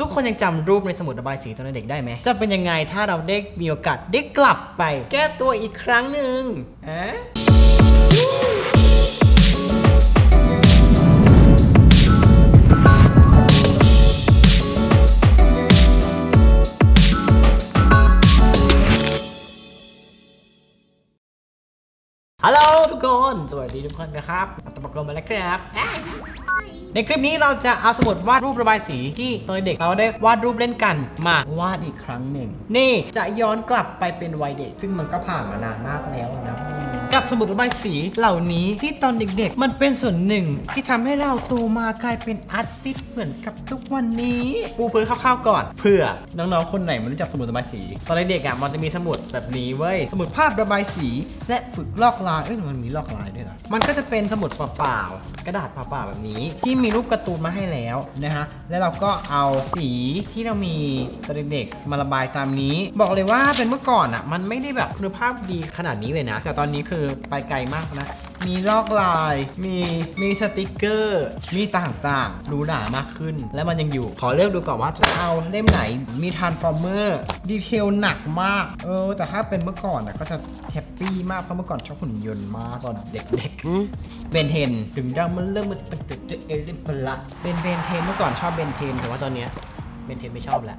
ทุกคนยังจำรูปในสมุดระบายสีตอนเด็กได้ไหม จะเป็นยังไงถ้าเราได้มีโอกาสได้กลับไป แก้ตัวอีกครั้งหนึ่งอะ ฮัลโหลทุกคน สวัสดีทุกคนนะครับอัตตปกรมาแล้วครับ ในคลิปนี้เราจะเอาสมุดวาดรูประบายสีที่ตอนเด็กเราได้วาดรูปเล่นกันมาวาดอีกครั้งหนึ่ง นี่จะย้อนกลับไปเป็นวัยเด็ก ซึ่งมันก็ผ่านมานานมากแล้วนะ กับสมุดระบายสีเหล่านี้ที่ตอนเด็กๆ มันเป็นส่วนหนึ่ง ที่ทำให้เราโตมากลายเป็นอาร์ติสต์เหมือนกับทุกวันนี้ปูพื้นคร่าวๆก่อน เพื่อน้องๆคนไหนไม่รู้จักสมุดระบายสี ตอนเด็กๆอะมันจะมีสมุดแบบนี้เว้ยสมุดภาพระบายสี และฝึกลอกลายเอ้ยมันมีลอกลายด้วยเหรอมันก็จะเป็นสมุดเปล่าๆกระดาษเปล่าๆแบบนี้ ที่มีรูปการ์ตูนมาให้แล้วนะฮะแล้วเราก็เอาสีที่เรามีตอนเด็กๆมาระบายตามนี้ บอกเลยว่าเป็นเมื่อก่อนอะมันไม่ได้แบบคุณภาพดีขนาดนี้เลยนะ แต่ตอนนี้คือไปไกลมากนะ มีลอกลาย มีมีสติกเกอร์ มีต่างๆ ดูหนามากขึ้น และมันยังอยู่ ขอเลือกดูก่อนว่าจะเอาเล่มไหน มีท r นฟอร์เมอร์ดีเทลหนักมาก เออ แต่ถ้าเป็นเมื่อก่อนนะก็จะแฮปปี้มาก เพราะเมื่อก่อนชอบหุ่นยนต์มากตอนเด็กๆ เบนเทน ถึงเรามันเริ่มมันตึกตึกจะเอริปละเป็นเบนเทนเมื่อก่อนชอบเบนเทนแต่ว่าตอนเนี้ย เมนเทนไม่ชอบแล้ว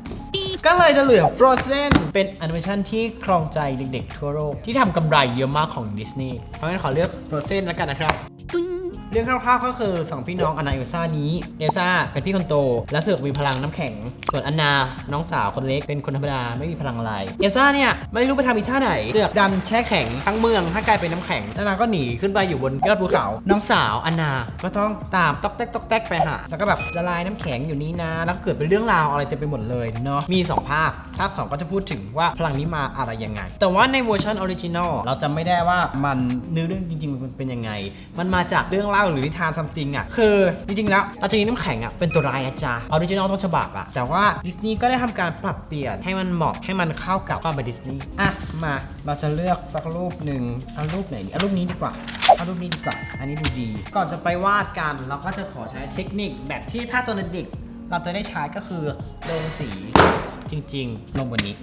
ก็เลยจะเหลือ Frozen เป็นแอนิเมชันที่ครองใจเด็กๆทั่วโลกที่ทำกำไรเยอะมากของดิสนีย์เพราะงั้นขอเลือก Frozen แล้วกันนะครับ เรื่องคร่าวๆก็คือสองพี่น้องอนาเอลซ่านี้เอลซ่าเป็นพี่คนโต และเสือกมีพลังน้ำแข็ง ส่วนอันนาน้องสาวคนเล็กเป็นคนธรรมดาไม่มีพลังอะไรเอลซ่าเนี่ยไม่รู้ไปทำอีท่าไหนเสือกดันแช่แข็งทั้งเมืองให้กลายเป็นน้ำแข็งแล้วนางก็หนีขึ้นไปอยู่บนยอดภูเขา น้องสาวอันนาก็ต้องตามตอกแตกตอกแตกไปหาแล้วก็แบบละลายน้ำแข็งอยู่นี่นะแล้วก็เกิดเป็นเรื่องราวอะไรเต็มไปหมดเลยเนาะมีสองภาคภาคสองก็จะพูดถึงว่าพลังนี้มาอะไรยังไง แต่ว่าในเวอร์ชันออริจินอลเราจำไม่ได้ว่ามันเนื้อเรื่องจริงๆมันเป็นยังไง มันมาจากเรื่องเล่าหรือนิทานซัมติงอะคือจริงๆแล้วราชินีน้ำแข็งอะเป็นตัวร้ายนะจ๊ะออริจินอลต้นฉบับอะแต่ว่าดิสนีย์ก็ได้ทำการปรับเปลี่ยนให้มันเหมาะให้มันเข้ากับความเป็นดิสนีย์อะมาเราจะเลือกสักรูปหนึ่งเอารูปไหนดีเอารูปนี้ดีกว่าเอารูปนี้ดีกว่า อันนี้ดูดี ก่อนจะไปวาดกันเราก็จะขอใช้เทคนิคแบบที่ถ้าตอนเด็กเราจะได้ใช้ก็คือลงสีจริง ๆ ลงบนนี้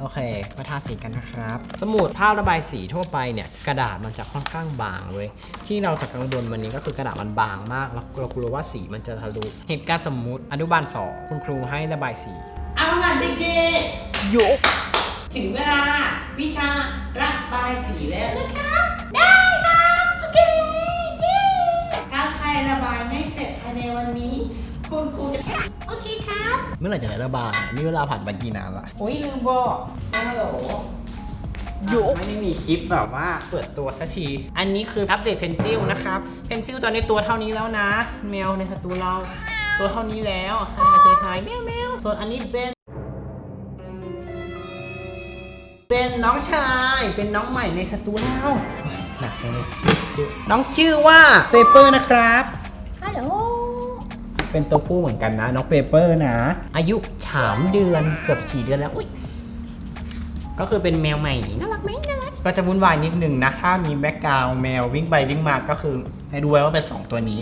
โอเคมาทาสีกันนะครับ สมุดภาพระบายสีทั่วไปเนี่ยกระดาษมันจะค่อนข้างบางเว้ยที่เราจะกังวลวันนี้ก็คือกระดาษมันบางมากแล้วเรากลัวว่าสีมันจะทะลุเหตุการณ์สมมุติอนุบาลสองคุณครูให้ระบายสีเอางานเด็กๆยกถึงเวลาวิชาระบายสีแล้วนะคะ ได้ครับโอเคถ้าใครระบายไม่เสร็จภายในวันนี้ คุณครูจะ โอเคครับ เมื่อไหร่จะได้ระบายนี่เวลาผ่านไปกี่นานละโอ้ยลืมบอกฮัลโหลยกไม่ได้มีคลิปแบบว่าเปิดตัวสักที อันนี้คืออัปเดตเพนซิลนะครับ เพนซิลตอนนี้ตัวเท่านี้แล้วนะ แมวในสตูเรา ตัวเท่านี้แล้วฮายเซฮายแมวแมวส่วนอันนี้เป็นเป็นน้องชาย เป็นน้องใหม่ในสตูเราหนักเลยชื่อน้องชื่อว่าเปเปอร์นะครับ ฮัลโหล เป็นตัวผู้เหมือนกันนะ น้องเปเปอร์นะ อายุสามเดือนเกือบสี่เดือนแล้วอุ้ยก็คือเป็นแมวใหม่น่ารักไหมน่ารักก็จะวุ่นวายนิดนึงนะ ถ้ามีแบ็กกราวแมววิ่งไปวิ่งมาก็คือให้ดูไว้ว่าเป็น 2 ตัวนี้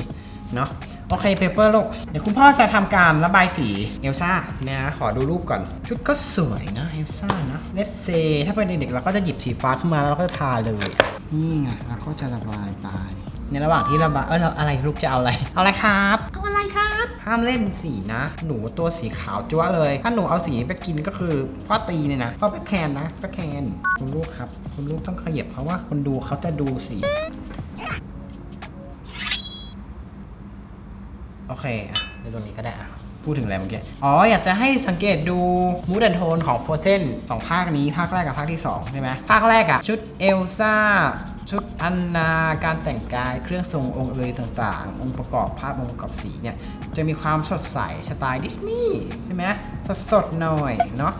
เนาะโอเคเปเปอร์ลูกเดี๋ยวคุณพ่อจะทำการระบายสีเอลซ่านะขอดูรูปก่อน ชุดก็สวยนะเอลซ่านะเลสเซถ้าเป็นเด็กๆเราก็จะหยิบสีฟ้าขึ้นมาแล้วเราก็จะทาเลยนี่ไงเราก็จะระบายไปในระหว่างที่ระบายเออเราอะไรลูกจะเอาอะไร เอาอะไรครับเอาอะไรครับ ห้ามเล่นสีนะ หนูตัวสีขาวจ้วเลย ถ้าหนูเอาสีไปกินก็คือพ่อตีเนี่ยนะพ่อไปแคนนะพ่อแคนคุณลูกครับ คุณลูกต้องขยับเพราะว่าคนดูเขาจะดูสีโอเคอะในตรงนี้ก็ได้อะ พูดถึงอะไรเมื่อกี้ อ๋อ อยากจะให้สังเกตดูมูดแอนโทนของโฟเซนสองภาคนี้ ภาคแรกกับภาคที่ 2 ใช่ไหม ภาคแรกอะชุดเอลซ่า ชุดอันนา การแต่งกาย เครื่องทรงองค์เอยต่างๆ องค์ประกอบภาพองค์ประกอบสีเนี่ย จะมีความสดใสสไตล์ดิสนีย์ใช่ไหมสดสดๆหน่อยเนาะ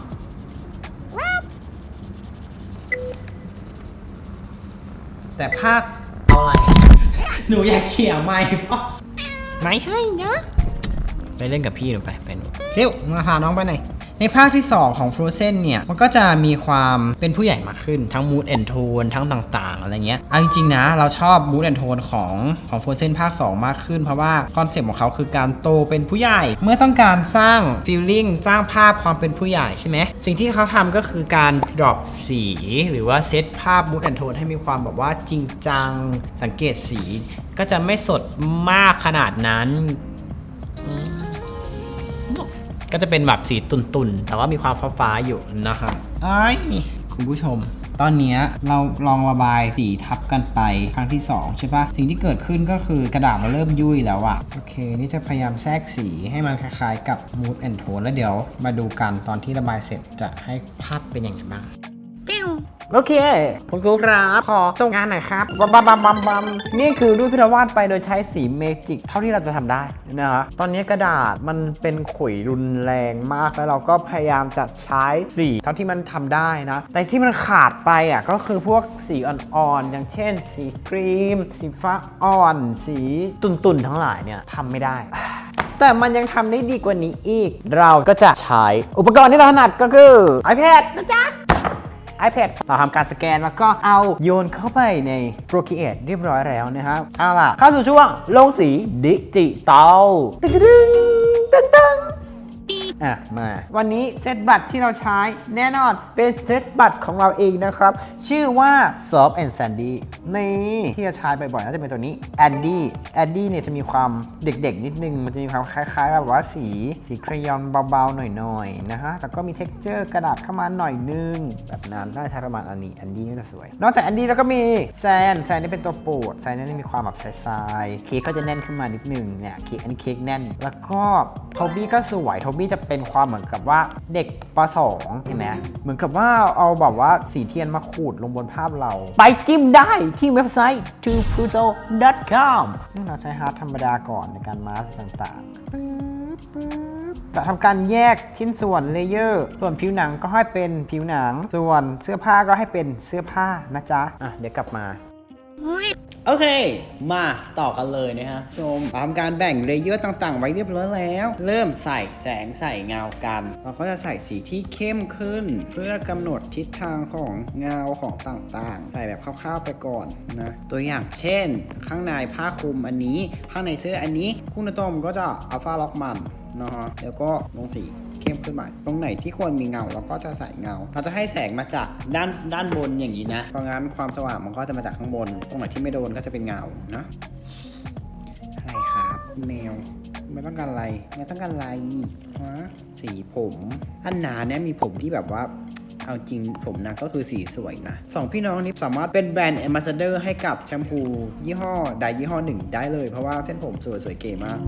แต่ภาคเอาอะไร หนูอยากเขี่ยไม้เพราะไม่ให้นะ ไปเล่นกับพี่หนูไปไปหนูซิวมาพาน้องไปหน่อยในภาคที่ 2 ของ Frozen เนี่ย มันก็จะมีความเป็นผู้ใหญ่มากขึ้นทั้ง mood and tone ทั้งต่างๆ อะไรเงี้ยเอาจริงๆนะ เราชอบ mood and tone ของของ Frozen ภาค 2 มากขึ้น เพราะว่าคอนเซ็ปต์ของเขาคือการโตเป็นผู้ใหญ่ เมื่อต้องการสร้าง feeling สร้างภาพความเป็นผู้ใหญ่ใช่ไหมสิ่งที่เขาทำก็คือการ drop สี หรือว่าเซตภาพ mood and tone ให้มีความแบบว่าจริงจังสังเกตสี ก็จะไม่สดมากขนาดนั้น ก็จะเป็นแบบสีตุ่นๆ แต่ว่ามีความฟ้าๆอยู่นะครับไอ้คุณผู้ชม ตอนนี้เราลองระบายสีทับกันไปครั้งที่ 2 ใช่ปะสิ่งที่เกิดขึ้นก็คือกระดาษมันเริ่มยุ่ยแล้วอะโอเค นี่จะพยายามแทรกสีให้มันคล้ายๆกับ mood and tone แล้วเดี๋ยวมาดูกันตอนที่ระบายเสร็จจะให้ภาพเป็นยังไงบ้าง โอเคคุณครูครับขอส่งงานหน่อยครับบัมบัมบัมบัมบัมนี่คือรูปที่เราวาดไปโดยใช้สีเมจิกเท่าที่เราจะทำได้นะฮะตอนนี้กระดาษมันเป็นขุยรุนแรงมากแล้วเราก็พยายามจะใช้สีเท่าที่มันทำได้นะ แต่ที่มันขาดไปอะก็คือพวกสีอ่อนๆอย่างเช่น สีครีม สีฟ้าอ่อน สีตุ่นๆทั้งหลายเนี่ยทำไม่ได้แต่มันยังทำได้ดีกว่านี้อีก เราก็จะใช้อุปกรณ์ที่เราถนัดก็คือ iPad นะจ๊ะ iPad เราทำการสแกนแล้วก็เอาโยนเข้าไปใน Procreate เรียบร้อยแล้วนะครับ เอาล่ะ เข้าสู่ช่วงลงสีดิจิตอลตึ้งตึ้งตึ้ง อะมาวันนี้เซตบัตรที่เราใช้แน่นอนเป็นเซตบัตรของเราเองนะครับ ชื่อว่า Soft and Sandy นี่ที่จะใช้บ่อยๆน่าจะเป็นตัวนี้ Andy Andy เนี่ยจะมีความเด็กๆ นิดนึง มันจะมีความคล้ายๆแบบว่าสีสีครยอนเบาๆ หน่อยๆ นะฮะแล้วก็มี texture กระดาษเข้ามาหน่อยนึง แบบนั้นน่าใช้ประมาณอันนี้ Andy น่าจะสวย นอกจาก Andy แล้วก็มีแซนแซนนี่เป็นตัวโปรดแซนนี่มีความแบบทรายๆเค้กก็จะแน่นขึ้นมานิดนึงเนี่ยเค้กอันนี้เค้กแน่น แล้วก็โทบี้ก็สวยโทบี้จะเป็นความเหมือนกับว่าเด็กป .2 เห็นไหมเหมือนกับว่าเอาแบบว่าสีเทียนมาขูดลงบนภาพเรา ไปจิ้มได้ที่เว็บไซต์ t o p u t o c o m นี่เราใช้ฮาร์ดธรรมดาก่อนในการมาสก์ต่างๆจะทำการแยกชิ้นส่วนเลเยอร์ส่วนผิวหนังก็ให้เป็นผิวหนัง ส่วนเสื้อผ้าก็ให้เป็นเสื้อผ้านะจ๊ะอะเดี๋ยวกลับมา โอเค มาต่อกันเลยนะฮะชมทำการแบ่งเลเยอร์ต่างๆ ไว้เรียบร้อยแล้ว เริ่มใส่แสงใส่เงากัน เราก็จะใส่สีที่เข้มขึ้น เพื่อกำหนดทิศทางของเงาของต่างๆ ใส่แบบคร่าวๆไปก่อนนะ ตัวอย่างเช่น ข้างในผ้าคลุมอันนี้ ข้างในเสื้ออันนี้ คุณโตมก็จะอัลฟาล็อกมันนะฮะแล้วก็ลงสี เข้มขึ้นมาตรงไหนที่ควรมีเงาเราก็จะใส่เงา เราจะให้แสงมาจากด้านด้านบนอย่างนี้นะ เพราะงั้นความสว่างมันก็จะมาจากข้างบน ตรงไหนที่ไม่โดนก็จะเป็นเงานะอะไรครับแมวไม่ต้องการอะไร ไม่ต้องการอะไรฮะสีผม อันหนาเนี่ยมีผมที่แบบว่าเอาจริงผมนะก็คือสีสวยนะสองพี่น้องนี้สามารถเป็นแบรนด์แอมบาสเดอร์ให้กับแชมพู ยี่ห้อใดยี่ห้อหนึ่งได้เลย เพราะว่าเส้นผมสวยสวยเก๋มาก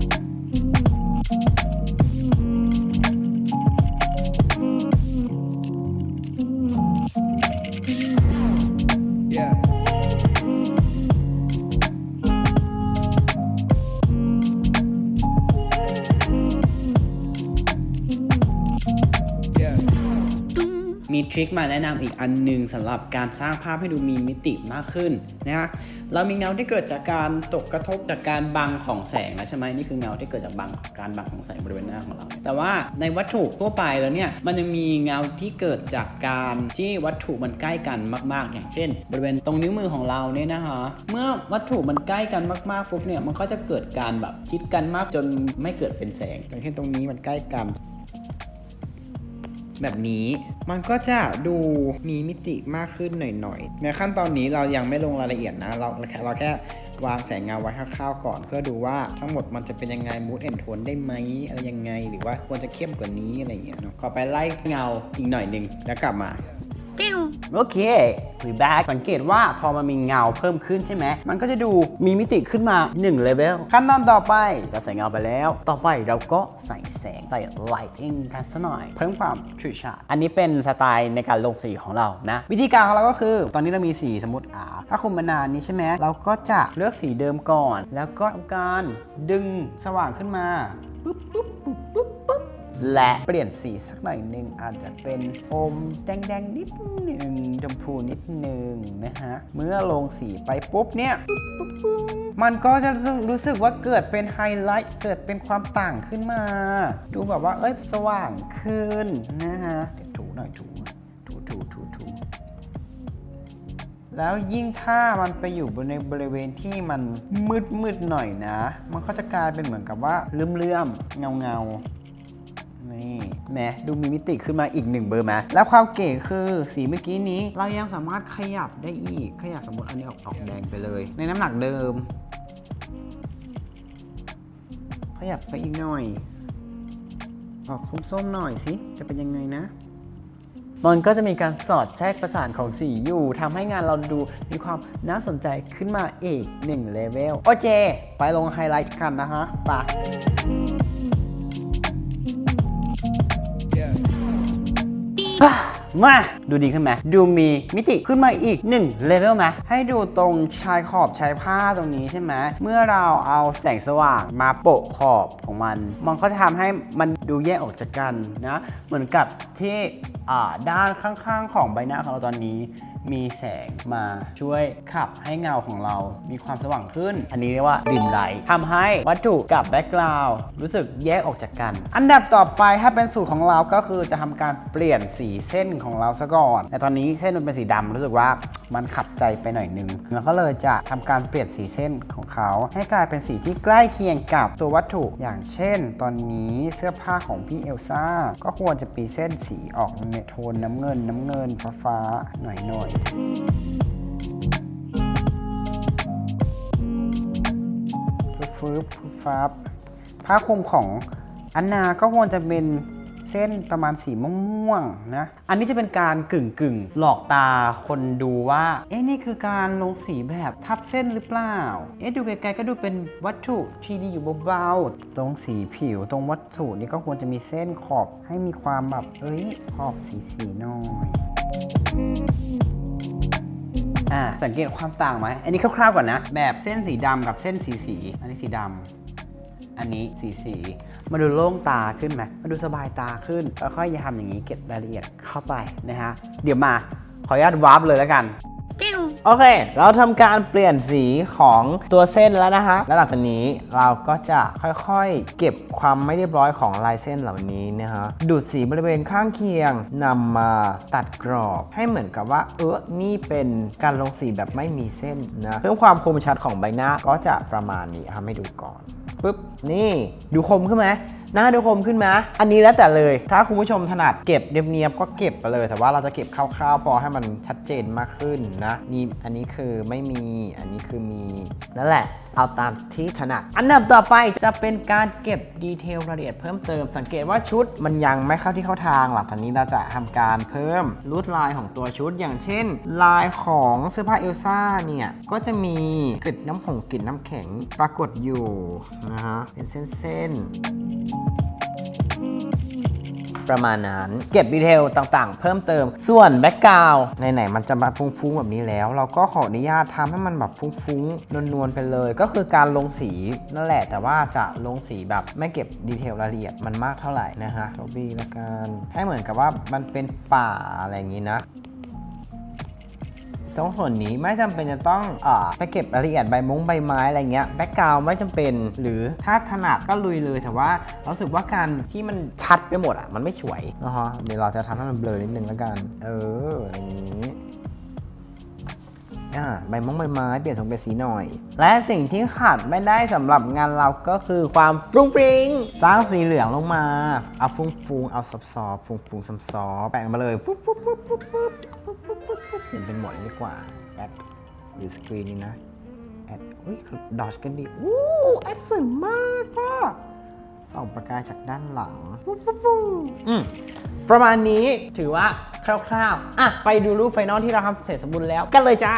ทริคมาแนะนำอีกอันหนึ่งสำหรับการสร้างภาพให้ดูมีมิติมากขึ้นนะฮะเรามีเงาที่เกิดจากการตกกระทบจากการบังของแสงนะใช่ไหมนี่คือเงาที่เกิดจากบังการบังของแสงบริเวณหน้าของเรา แต่ว่าในวัตถุทั่วไปแล้วเนี่ยมันยังมีเงาที่เกิดจากการที่วัตถุมันใกล้กันมาก ๆ อย่างเช่น บริเวณตรงนิ้วมือของเราเนี่ยนะฮะเมื่อวัตถุมันใกล้กันมากๆปุ๊บเนี่ยมันก็จะเกิดการแบบชิดกันมากจนไม่เกิดเป็นแสงอย่างเช่นตรงนี้มันใกล้กัน แบบนี้ มันก็จะดูมีมิติมากขึ้นหน่อยๆ ในขั้นตอนนี้เรายังไม่ลงรายละเอียดนะ เราเราแค่วางแสงเงาไว้คร่าวๆก่อน เพื่อดูว่าทั้งหมดมันจะเป็นยังไงมูดแอนโทนได้ไหมอะไรยังไง หรือว่าควรจะเข้มกว่านี้อะไรอย่างเงี้ยเนาะขอไปไล่เงาอีกหน่อยหนึ่งแล้วกลับมา โอเค we back สังเกตว่าพอมันมีเงาเพิ่มขึ้นใช่ไหม มันก็จะดูมีมิติขึ้นมา1 level ขั้นตอนต่อไปเราใส่เงาไปแล้ว ต่อไปเราก็ใส่แสง ใส่ lighting กันสักหน่อย เพิ่มความทริชาร์อันนี้เป็นสไตล์ในการลงสีของเรานะ วิธีการของเราก็คือ ตอนนี้เรามีสีสมมติอ่าถ้าคุมมานานนี้ใช่ไหมเราก็จะเลือกสีเดิมก่อน แล้วก็ทำการดึงสว่างขึ้นมาปุ๊บปุ๊บปุ๊บปุ๊บ และเปลี่ยนสีสักหน่อยหนึ่งอาจจะเป็นอมแดงๆนิดหนึ่งชมพูนิดหนึ่งนะฮะ เมื่อลงสีไปปุ๊บเนี่ย มันก็จะรู้สึกว่าเกิดเป็นไฮไลท์เกิดเป็นความต่างขึ้นมา ดูแบบว่าเอ้ยสว่างขึ้นนะฮะถูหน่อยถูถูถูถูถูแล้วยิ่งถ้ามันไปอยู่บนในบริเวณที่มันมืดมืดๆหน่อยนะ มันก็จะกลายเป็นเหมือนกับว่าเลื่อมเลื่อมเงาเงาๆ นี่แหมดูมีมิติขึ้นมาอีกหนึ่งเบอร์ไหมแล้วความเก๋คือสีเมื่อกี้นี้ เรายังสามารถขยับได้อีก ขยับสมมติอันนี้ออกออกแดงไปเลย ในน้ำหนักเดิม ขยับไปอีกหน่อย ออกส้มๆหน่อยสิจะเป็นยังไงนะมันก็จะมีการสอดแทรกประสานของสีอยู่ทำให้งานเราดูมีความน่าสนใจขึ้นมาอีกหนึ่งเลเวล โอเค ไปลงไฮไลท์กันนะฮะไป มาดูดีขึ้นไหมดูมีมิติขึ้นมาอีก1เลเวลไหมให้ดูตรงชายขอบชายผ้าตรงนี้ใช่ไหมเมื่อเราเอาแสงสว่างมาโปะขอบของมัน มันก็จะทำให้มันดูแยกออกจากกันนะ เหมือนกับที่ด้านข้างๆ ของใบหน้าของเราตอนนี้ มีแสงมาช่วยขับให้เงาของเรามีความสว่างขึ้น อันนี้เรียกว่าดิมไลท์ทำให้วัตถุกับแบ็กกราวด์รู้สึกแยกออกจากกัน อันดับต่อไปถ้าเป็นสูตรของเราก็คือจะทำการเปลี่ยนสีเส้นของเราซะก่อน แต่ตอนนี้เส้นมันเป็นสีดำรู้สึกว่ามันขัดใจไปหน่อยนึงเราก็เลยจะทำการเปลี่ยนสีเส้นของเขา ให้กลายเป็นสีที่ใกล้เคียงกับตัววัตถุอย่างเช่น ตอนนี้เสื้อผ้าของพี่เอลซ่าก็ควรจะมีเส้นสีออกในโทนน้ำเงินน้ำเงินฟ้าๆหน่อยหน่อยๆฟืบฟืบฟับผ้าคลุมของอันนาก็ควรจะเป็นเส้นประมาณสีม่วงๆนะ อันนี้จะเป็นการกึ่งกึ่งหลอกตาคนดูว่า เอ๊ะนี่คือการลงสีแบบทับเส้นหรือเปล่า เอ๊ะดูไกลๆก็ดูเป็นวัตถุที่ดีอยู่เบาๆ ตรงสีผิวตรงวัตถุนี่ก็ควรจะมีเส้นขอบให้มีความแบบ เอ้ยขอบสีๆหน่อย อ่าสังเกตความต่างไหมอันนี้คร่าวๆก่อนนะ แบบเส้นสีดำกับเส้นสีสี อันนี้สีดำอันนี้สีสีมาดูโล่งตาขึ้นไหมมาดูสบายตาขึ้นแล้วค่อยทำอย่างนี้เก็บรายละเอียดเข้าไปนะฮะเดี๋ยวมาขออนุญาตวาร์ปเลยแล้วกัน โอเค เราทำการเปลี่ยนสีของตัวเส้นแล้วนะฮะ แล้วหลังจากนี้เราก็จะค่อยๆ เก็บความไม่เรียบร้อยของลายเส้นเหล่านี้นะฮะ ดูดสีบริเวณข้างเคียงนำมาตัดกรอบ ให้เหมือนกับว่า เออนี่เป็นการลงสีแบบไม่มีเส้นนะ เพิ่มความคมชัดของใบหน้าก็จะประมาณนี้ทำให้ดูก่อนปุ๊บนี่ดูคมขึ้นไหมหน้าดูคมขึ้นไหมอันนี้แล้วแต่เลย ถ้าคุณผู้ชมถนัดเก็บเนียบๆก็เก็บไปเลย แต่ว่าเราจะเก็บคร่าวๆพอให้มันชัดเจนมากขึ้นนะนี่อันนี้คือไม่มีอันนี้คือมีนั่นแหละเอาตามที่ถนัด อันดับต่อไปจะเป็นการเก็บดีเทลรายละเอียดเพิ่มเติม สังเกตว่าชุดมันยังไม่เข้าที่เข้าทางหลังจากนี้เราจะทำการเพิ่มลวดลายของตัวชุด อย่างเช่น ลายของเสื้อผ้าเอลซ่าเนี่ยก็จะมีกลิ่นน้ำผงกลิ่นน้ำแข็งปรากฏอยู่นะฮะเป็นเส้นๆ ประมาณนั้น เก็บดีเทลต่างๆ เพิ่มเติม ส่วนแบ็กกราวด์ไหนๆมันจะมาฟุ้งๆ แบบนี้แล้ว เราก็ขออนุญาตทำให้มันแบบฟุ้งๆ นวลๆ ไปเลย ก็คือการลงสีนั่นแหละ แต่ว่าจะลงสีแบบไม่เก็บดีเทลรายละเอียดมันมากเท่าไหร่นะฮะโทบี้ละกันให้เหมือนกับว่ามันเป็นป่าอะไรอย่างนี้นะ ตรงส่วนนี้ไม่จำเป็นจะต้องอไปเก็บรายละเอียดใบมงใบไม้อะไรเงี้ยแบ็กกราวไม่จำเป็น หรือถ้าถนัดก็ลุยเลยแต่ว่าเราสึกว่าการที่มันชัดไปหมดอะมันไม่สวยนะฮะเดี๋ยวเราจะทำให้มันเบลอนิดนึงแล้วกัน เอออย่างนี้ อ่าใบมงใบไม้เปลี่ยนทรงเป็นสีหน่อย และสิ่งที่ขาดไม่ได้สำหรับงานเราก็คือความฟรุ้งฟริงสร้างสีเหลืองลงมา เอาฟุ้งฟุ้งๆเอาซอฟซอฟฟุ้งฟุ้งซัมซอฟแปะมาเลยฟุ๊บฟุ๊บฟุ๊บฟุ๊บฟุ๊บฟุ๊บฟุ๊บฟุ๊บฟุ๊บเห็นเป็นหมดเลยดีกว่าแอดหรือสกรีนนี้นะแอดอุ้ยดอชกันดีอู้แอดสวยมากพ่อ ส่องประกายจากด้านหลังฟุ๊บฟุ๊บฟุ๊บอืมประมาณนี้ถือว่าคร่าวๆ อะ ไปดูรูปไฟนอลที่เราทำเสร็จสมบูรณ์แล้ว กันเลยจ้า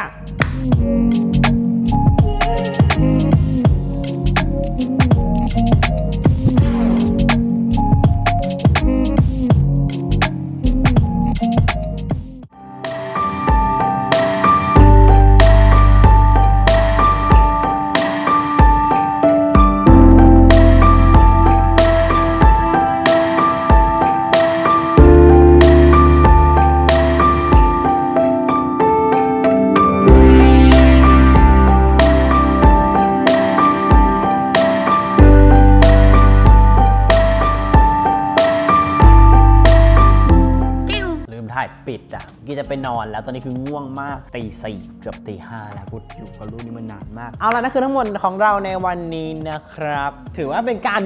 จะไปนอนแล้วตอนนี้คือง่วงมากตีสี่เกือบตีห้าแล้วพูดอยู่กับลูกนี่มันนานมาก เอาละนั่นคือทั้งหมดของเราในวันนี้นะครับ ถือว่าเป็นการ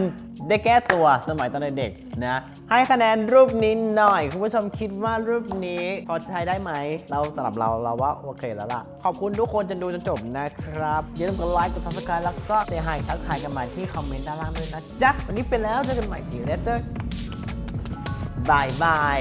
ได้แก้ตัวสมัยตอนเด็กๆนะ ให้คะแนนรูปนี้หน่อย คุณผู้ชมคิดว่ารูปนี้พอใช้ได้ไหม เราสำหรับเราเราว่าโอเคแล้วล่ะ ขอบคุณทุกคนจนดูจนจบนะครับ อย่าลืมกดไลค์กด subscribe แล้วก็เซฮายทักทายกันมาที่คอมเมนต์ด้านล่างด้วยนะจ๊ะ วันนี้ไปแล้วเจอกันใหม่สีเลเตอร์บายบาย